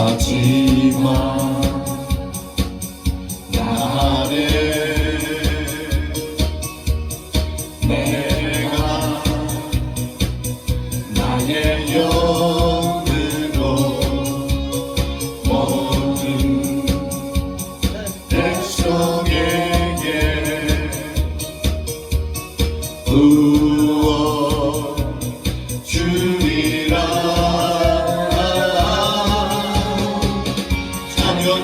Фатима.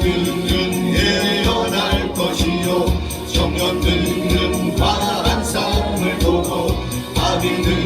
자녀들은 예언할 것이요. 청년들은 환상을 보고 아비들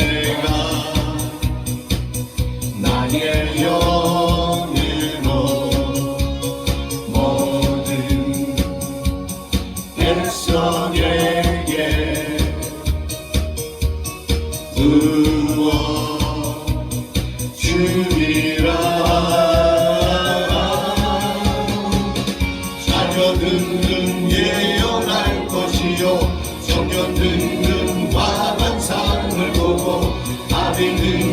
백성에게 부어 주리라. 자녀들은 예언할 것이요. 청년들은 환상을 보고 아비들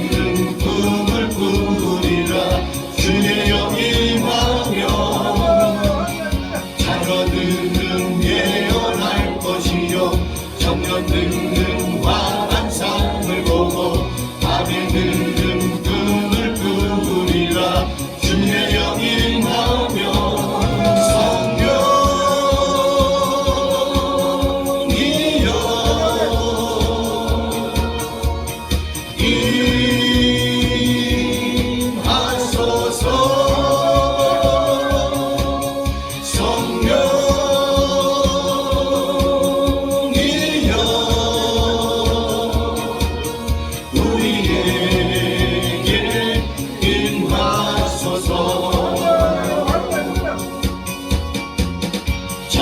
청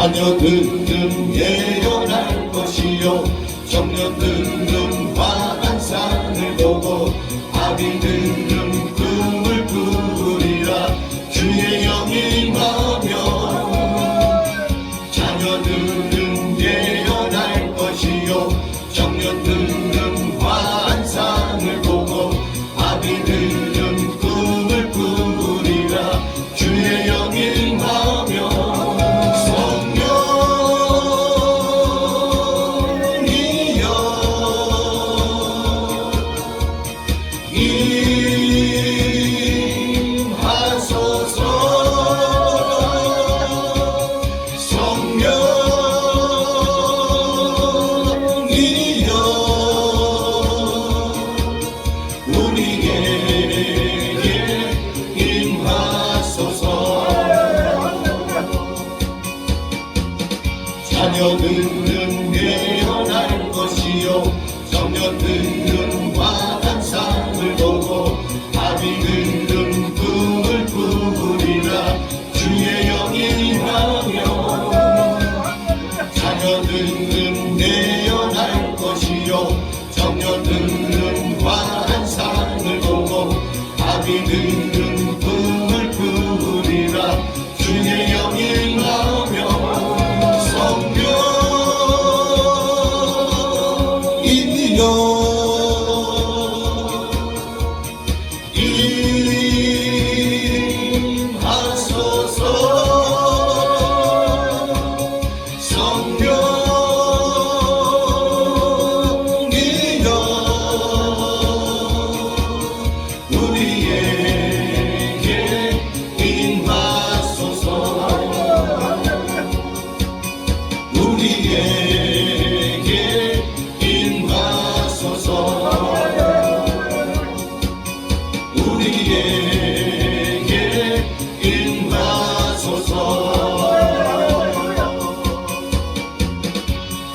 자녀들은 예언할 것이요. 청년들은 환상을 보고 아비들 자녀들은 예언할 것이요. 환상을 보고 아비들은 꿈을 꾸리라. 주의 영이 임하며 자녀들은 예언할 것이요. 청년들은 환상을 보고 아비들은 yeah.